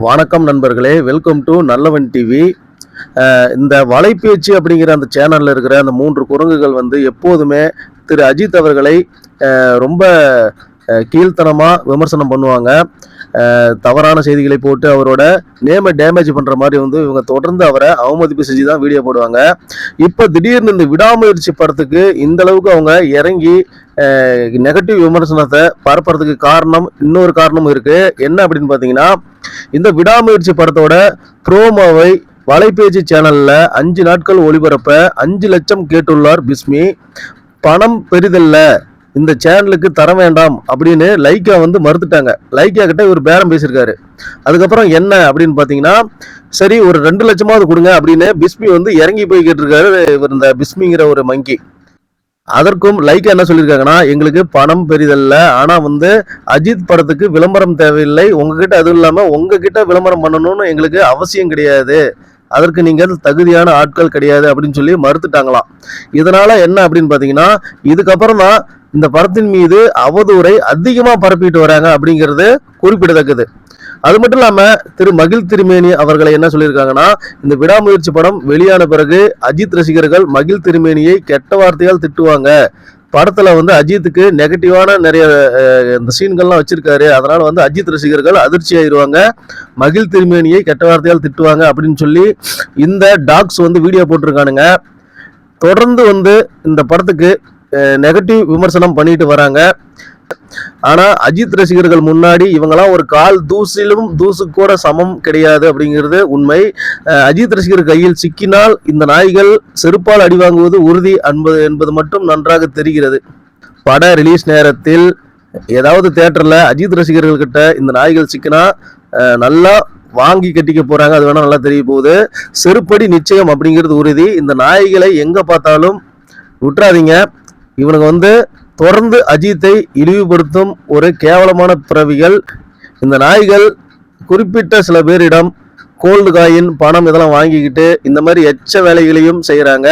வணக்கம் நண்பர்களே welcome to நல்லவன் டிவி இந்த வலைப்பேச்சு அப்படிங்கிற அந்த சேனலில் இருக்கிற அந்த மூன்று குரங்குகள் வந்து எப்போதுமே திரு அஜித் அவர்களை அஹ், ரொம்ப கீழ்த்தனமாக விமர்சனம் பண்ணுவாங்க. தவறான செய்திகளை போட்டு அவரோட நேமை டேமேஜ் பண்ணுற மாதிரி வந்து இவங்க தொடர்ந்து அவரை அவமதிப்பு செஞ்சு தான் வீடியோ போடுவாங்க. இப்போ திடீர்னு இந்த விடாமுயற்சி படத்துக்கு இந்த அளவுக்கு அவங்க இறங்கி நெகட்டிவ் விமர்சனத்தை பரப்புறதுக்கு காரணம் இன்னொரு காரணமும் இருக்கு. என்ன அப்படின்னு பார்த்தீங்கன்னா இந்த விடாமுயற்சி படத்தோட ப்ரோமோவை வலைபேச்சு சேனல்ல அஞ்சு நாட்கள் ஒளிபரப்ப அஞ்சு லட்சம் கேட்டுள்ளார் பிஸ்மி. பணம் பெரிதல்ல. இந்த சேனலுக்கு தர வேண்டாம் அப்படின்னு லைக்கா வந்து மறுத்துட்டாங்க. லைக்கா கிட்ட இவர் பேரம் பேசியிருக்காரு. அதுக்கப்புறம் என்ன அப்படின்னு பார்த்தீங்கன்னா சரி ஒரு ரெண்டு லட்சமாவது கொடுங்க அப்படின்னு பிஸ்மி வந்து இறங்கி போய் கேட்டிருக்காரு இவர் இந்த பிஸ்மிங்கிற ஒரு மங்கி அதற்கும் லைக்கா என்ன சொல்லியிருக்காங்கன்னா எங்களுக்கு பணம் பெரிதல்ல ஆனா வந்து அஜித் படத்துக்கு விளம்பரம் தேவையில்லை உங்ககிட்ட அதுவும் இல்லாம உங்ககிட்ட விளம்பரம் பண்ணணும்னு எங்களுக்கு அவசியம் கிடையாது. அதற்கு நீங்கள் தகுதியான ஆட்கள் கிடையாது அப்படின்னு சொல்லி மறுத்துட்டாங்களாம். இதனால என்ன அப்படின்னு பாத்தீங்கன்னா இதுக்கப்புறம் தான் இந்த படத்தின் மீது அவதூறை அதிகமாக பரப்பிட்டு வராங்க அப்படிங்கிறது குறிப்பிடத்தக்கது. அது மட்டும் இல்லாமல் திரு மகிழ் திருமேனி அவர்களை என்ன சொல்லியிருக்காங்கன்னா இந்த விடாமுயற்சி படம் வெளியான பிறகு அஜித் ரசிகர்கள் மகிழ் திருமேனியை கெட்ட வார்த்தையால் திட்டுவாங்க. படத்தில் வந்து அஜித்துக்கு நெகட்டிவான நிறைய இந்த சீன்கள்லாம் வச்சிருக்காரு. அதனால் வந்து அஜித் ரசிகர்கள் அதிர்ச்சி ஆயிருவாங்க. மகிழ் திருமேனியை கெட்ட வார்த்தையால் திட்டுவாங்க அப்படின்னு சொல்லி இந்த டாக்ஸ் வந்து வீடியோ போட்டிருக்கானுங்க. தொடர்ந்து வந்து இந்த படத்துக்கு நெகட்டிவ் விமர்சனம் பண்ணிட்டு வராங்க. ஆனா அஜித் ரசிகர்கள் முன்னாடி இவங்கெல்லாம் ஒரு கால் தூசிலும் தூசு கூட சமம் கிடையாது அப்படிங்கிறது உண்மை. அஜித் ரசிகர் கையில் சிக்கினால் இந்த நாய்கள் செருப்பால் அடி வாங்குவது உறுதி என்பது என்பது மட்டும் நன்றாக தெரிகிறது. பட ரிலீஸ் நேரத்தில் ஏதாவது தேட்டரில் அஜித் ரசிகர்கள் கிட்ட இந்த நாய்கள் சிக்கினா நல்லா வாங்கி கட்டிக்க போறாங்க. அது வேணா நல்லா தெரிய போகுது. செருப்படி நிச்சயம் அப்படிங்கிறது உறுதி. இந்த நாய்களை எங்க பார்த்தாலும் விட்டுறாதீங்க. இவனுங்க வந்து தொடர்ந்து அஜித்தை இழிவுபடுத்தும் ஒரு கேவலமான பிறவிகள் இந்த நாய்கள் குறிப்பிட்ட சில பேரிடம் கோல்டு காயின் பணம் இதெல்லாம் வாங்கிக்கிட்டு இந்த மாதிரி எச்ச வேலைகளையும் செய்கிறாங்க